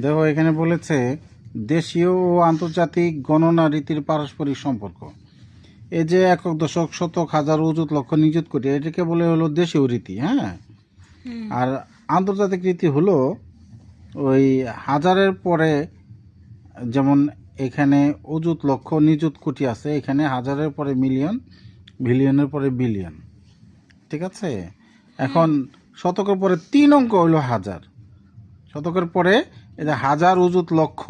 দেখো এখানে বলেছে দেশীয় ও আন্তর্জাতিক গণনা রীতির পারস্পরিক সম্পর্ক। এই যে একক দশক শতক হাজার অযুত লক্ষ নিযুত কোটি এটাকে বলে হলো দেশীয় রীতি হ্যাঁ? আর আন্তর্জাতিক রীতি হলো ওই হাজারের পরে যেমন এখানে অযুত লক্ষ নিযুত কোটি আছে এখানে হাজারের পরে মিলিয়ন বিলিয়নের পরে বিলিয়ন। ঠিক আছে? এখন শতকের পরে তিন অঙ্ক হলো হাজার। শতকের পরে এই যে হাজার অযুত লক্ষ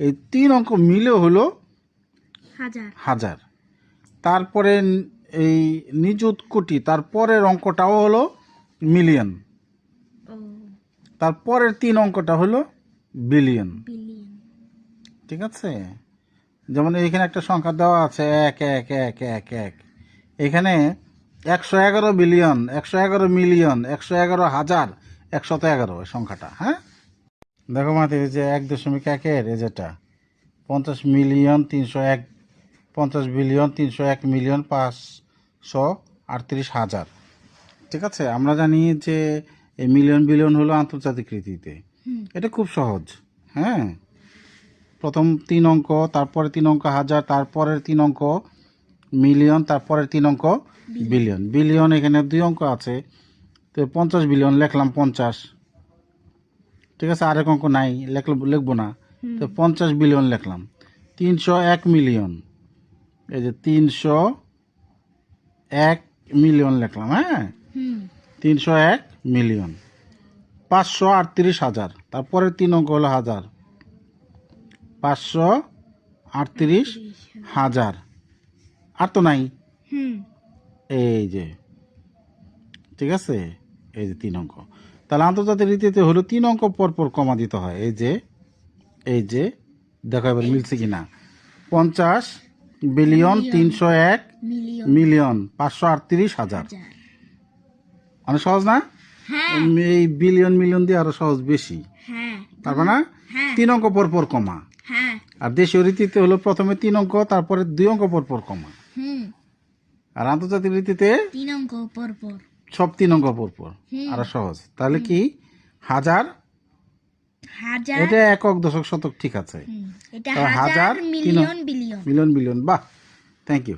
এই তিন অঙ্ক মিলে হলো হাজার। তারপরে এই নিযুত কোটি তারপরের অঙ্কটাও হলো মিলিয়ন। তারপরের তিন অঙ্কটা হলো বিলিয়ন। ঠিক আছে? যেমন এইখানে একটা সংখ্যা দেওয়া আছে এক এক এক এক এক। এখানে একশো এগারো বিলিয়ন একশো এগারো মিলিয়ন একশো এগারো হাজার একশত এগারো সংখ্যাটা হ্যাঁ? দেখো মাতে যে এক দশমিক একের এই যেটা। পঞ্চাশ মিলিয়ন তিনশো এক পঞ্চাশ বিলিয়ন তিনশো এক মিলিয়ন পাঁচশো আটত্রিশ হাজার। ঠিক আছে? আমরা জানি যে এই মিলিয়ন বিলিয়ন হলো আন্তর্জাতিক রীতিতে এটা খুব সহজ হ্যাঁ? প্রথম তিন অঙ্ক তারপরে তিন অঙ্ক হাজার তারপরের তিন অঙ্ক মিলিয়ন তারপরের তিন অঙ্ক বিলিয়ন। বিলিয়ন এখানে দুই অঙ্ক আছে। তো পঞ্চাশ বিলিয়ন লিখলাম পঞ্চাশ। ঠিক আছে আরেক অঙ্ক নাই লেখল লিখব না। তো পঞ্চাশ বিলিয়ন লিখলাম। তিনশো এক মিলিয়ন। এই যে তিনশো এক মিলিয়ন লিখলাম হ্যাঁ? তিনশো এক মিলিয়ন। পাঁচশো আটত্রিশ হাজার। তারপরে তিন অঙ্ক হলো হাজার। পাঁচশো আটত্রিশ হাজার। আর তো নাই। এই যে ঠিক আছে? এই যে তিন অঙ্ক। তাহলে আন্তর্জাতিক রীতিতে হলো তিন অঙ্ক পর পর কমা দিতে হয়। এই যে এই যে দেখো এবার মিলছে কি না পঞ্চাশ বিলিয়ন তিনশো এক মিলিয়ন। পাঁচশো আটত্রিশ হাজার। অনেক সহজ না? হ্যাঁ। এই বিলিয়ন মিলিয়ন দিয়ে আরও সহজ বেশি। তারপর না? হ্যাঁ। তিন অঙ্ক পর পর কমা। হ্যাঁ। আর দেশীয় রীতিতে হলো প্রথমে তিন অঙ্ক তারপরে দুই অঙ্ক পর পর কমা আর আন্তর্জাতিক রীতিতে তিন অঙ্ক পর পর সব তিন অঙ্ক পর পর আরও সহজ। তাহলে কি? হাজার? হাজার এটা একক দশক শতক ঠিক আছে। হাজার, মিলিয়ন বিলিয়ন। বাহ! Thank you